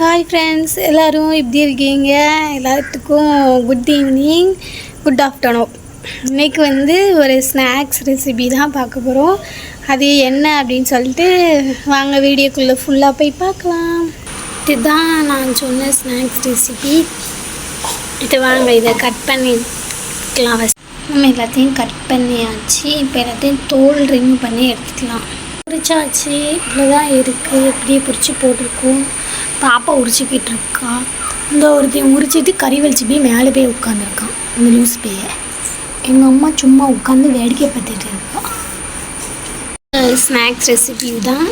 Hi friends எல்லோரும் எப்படி இருக்கீங்க? எல்லாத்துக்கும் குட் ஈவினிங் குட் ஆஃப்டர்நூன் இன்னைக்கு வந்து ஒரு ஸ்நாக்ஸ் ரெசிபி தான் பார்க்க போகிறோம் அது என்ன அப்படின்னு சொல்லிட்டு வாங்க வீடியோக்குள்ளே ஃபுல்லாக போய் பார்க்கலாம். இதுதான் நான் சொன்ன ஸ்நாக்ஸ் ரெசிபி இது வாங்க இதை கட் பண்ணிக்கலாம் நம்ம எல்லாத்தையும் கட் பண்ணியாச்சு. இப்போ எல்லாத்தையும் தோல் ரிமூவ் பண்ணி எடுத்துக்கலாம். பிடிச்சாச்சு இவ்வளோதான் தான் இருக்குது இப்படியே பிடிச்சி போட்டிருக்கோம். பாப்பா உரிச்சிக்கிட்டு இருக்கா இந்த ஒருத்தையும் உரிச்சிட்டு கறி வலிச்சு போய் மேலே போய் உட்காந்துருக்கான் இந்த நியூஸ் பேய. எங்கள் அம்மா சும்மா உட்காந்து வேடிக்கை பார்த்துட்டு இருக்கா. ஸ்நாக்ஸ் ரெசிபி தான்.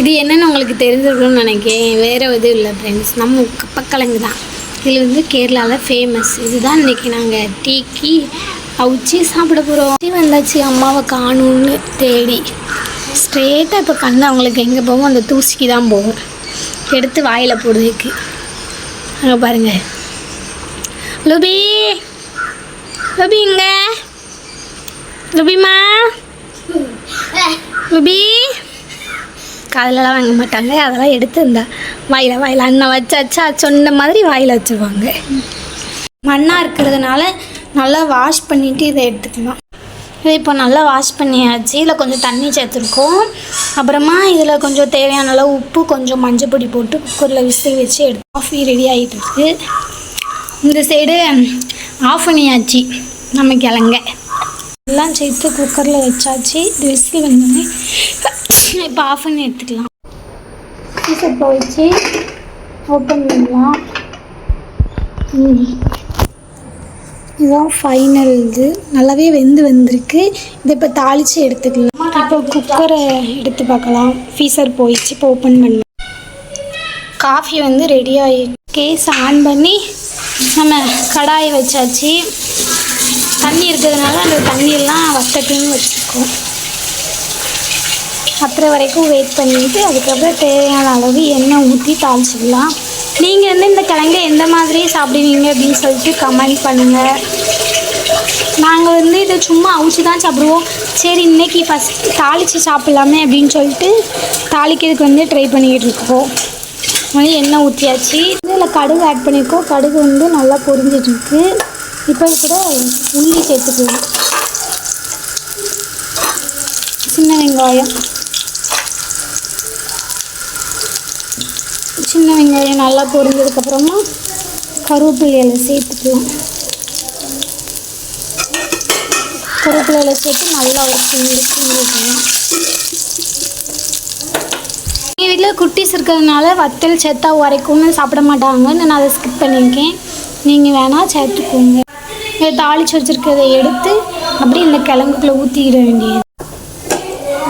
இது என்னென்னு உங்களுக்கு தெரிஞ்சிருக்கணும்னு நினைக்கிறேன். வேறு எதுவும் இல்லை ஃப்ரெண்ட்ஸ் நம்ம கப்பக்கிழங்கு தான். இது வந்து கேரளாவில் ஃபேமஸ் இதுதான் இன்றைக்கி நாங்கள் டீக்கி அவிச்சு சாப்பிட போகிறோம் வந்தாச்சு அம்மாவை காணும்னு தேடி. ஸ்ட்ரெயிட்டாக இப்போ கண்ணு அவங்களுக்கு எங்கே போவோம்? அந்த தூசிக்கு தான் போகும் எடுத்து வாயில் போடுறதுக்கு அங்கே பாருங்கள் லுபி. லுபி இங்க. லுபிமா லுபி. காதலெல்லாம் வாங்க மாட்டாங்க. அதெல்லாம் எடுத்து இந்த வாயில் வாயில் அண்ணன் வச்சாச்சா சொன்ன மாதிரி வாயில் வச்சுருவாங்க. மண்ணாக இருக்கிறதுனால நல்லா வாஷ் பண்ணிவிட்டு இதை எடுத்துக்கலாம். இது இப்போ நல்லா வாஷ் பண்ணியாச்சு. இதில் கொஞ்சம் தண்ணி சேர்த்துருக்கோம். அப்புறமா இதில் கொஞ்சம் தேவையான அளவு உப்பு கொஞ்சம் மஞ்சள் பொடி போட்டு குக்கரில் விசில் வச்சு எடுத்து காஃபி ரெடி ஆகிட்டு இந்த சைடு ஆஃப் பண்ணியாச்சு. நம்ம கிழங்க எல்லாம் சேர்த்து குக்கரில் வச்சாச்சு. இது விசில் வந்தோடனே இப்போ ஆஃப் பண்ணி எடுத்துக்கலாம். இப்போ வச்சு ஓப்பன் பண்ணலாம் ம். இதுதான் ஃபைனல் இது. நல்லாவே வெந்து வந்திருக்கு. இதை இப்போ தாளித்து எடுத்துக்கலாம். இப்போ குக்கரை எடுத்து பார்க்கலாம். ஃபீஸர் போயிடுச்சு. இப்போ ஓப்பன் பண்ணலாம். காஃபி வந்து ரெடி ஆகிடுச்சு கேஸ் ஆன் பண்ணி நம்ம கடாயை வச்சாச்சு. தண்ணி இருக்கிறதுனால அந்த தண்ணியெல்லாம் வத்தட்டுன்னு வச்சுருக்கோம். அப்புறம் வரைக்கும் வெயிட் பண்ணிவிட்டு அதுக்கப்புறம் தேவையான அளவு எண்ணெய் ஊற்றி தாளிச்சிடலாம் நீங்கள் வந்து இந்த கிழங்கு எந்த மாதிரி சாப்பிடுவீங்க அப்படின்னு சொல்லிட்டு கமெண்ட் பண்ணுங்கள் நாங்கள் வந்து இதை சும்மா அவிச்சு தான் சாப்பிடுவோம். சரி இன்னைக்கு ஃபஸ்ட் தாளித்து சாப்பிட்லாமே அப்படின்னு சொல்லிட்டு தாளிக்கிறதுக்கு வந்து ட்ரை பண்ணிக்கிட்டு இருக்கோம். வந்து எண்ணெய் ஊற்றியாச்சு இதில் கடுகு ஆட் பண்ணியிருக்கோம். கடுகு வந்து நல்லா பொரிஞ்சிட்ருக்கு. இப்போ கூட உள்ளி சேர்த்துக்கலாம். சின்ன வெங்காயம். சின்ன வெங்காயம் நல்லா பொரிஞ்சதுக்கப்புறமா கருவேப்பிலையில இலை சேர்த்துக்கலாம். கருவேப்பிலை இலை சேர்த்து நல்லா ஒரு கிண்டி கிண்டிக்கலாம் எங்கள் வீட்டில் குட்டீஸ் இருக்கிறதுனால வத்தல் சேர்த்தா உரைக்கும்னு சாப்பிட மாட்டாங்கன்னு நான் அதை ஸ்கிப் பண்ணியிருக்கேன். நீங்கள் வேணால் சேர்த்துக்கோங்க. இதை தாளித்து வச்சுருக்கிறத எடுத்து அப்படியே இந்த கிழங்குக்குள்ளே ஊற்றிக்கிட வேண்டியது.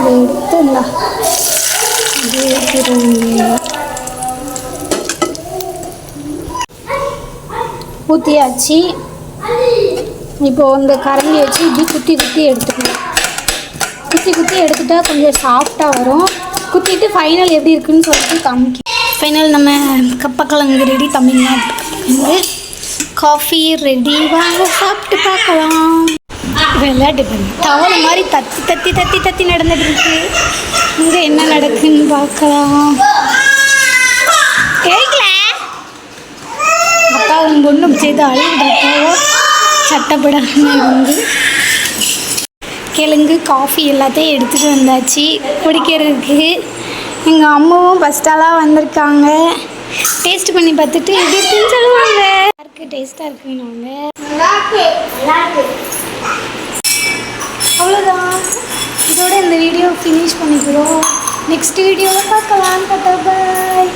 இதை எடுத்து இந்த அப்படியே ஊற்றிட வேண்டியது. ஊற்றியாச்சு இப்போ இந்த கரண்டி வச்சு இப்படி குத்தி குத்தி எடுத்துக்கணும். குத்தி குத்தி எடுத்துட்டா கொஞ்சம் சாஃப்டாக வரும். குத்திட்டு ஃபைனல் எப்படி இருக்குன்னு சொல்லிட்டு காமிக்க ஃபைனல் நம்ம கப்பக்கிழங்கு ரெடி தமிழ்நாட்டுக்கு காஃபி ரெடி வாங்க சாப்பிட்டு பார்க்கலாம். விளையாட்டு பண்ணி தவளை மாதிரி தத்தி தத்தி தத்தி தத்தி நடந்துட்டு இருக்கு. இங்கே என்ன நடக்குன்னு பார்க்கலாம். ஒன்றும் செய்து அழுதுட்டாவோ சட்டப்படாமல் இருந்து கிழங்கு காஃபி எல்லாத்தையும் எடுத்துகிட்டு வந்தாச்சு. குடிக்கிறதுக்கு எங்கள் அம்மாவும் ஃபஸ்ட்டாலாம் வந்திருக்காங்க. டேஸ்ட் பண்ணி பார்த்துட்டு எப்படி இருக்குன்னு சொல்லுவாங்க இருக்கு டேஸ்ட்டாக இருக்குன்னாங்க அவ்வளோதான் இதோட இந்த வீடியோ ஃபினிஷ் பண்ணிக்கிறோம். நெக்ஸ்ட் வீடியோவில் பார்க்கலாம். பாய்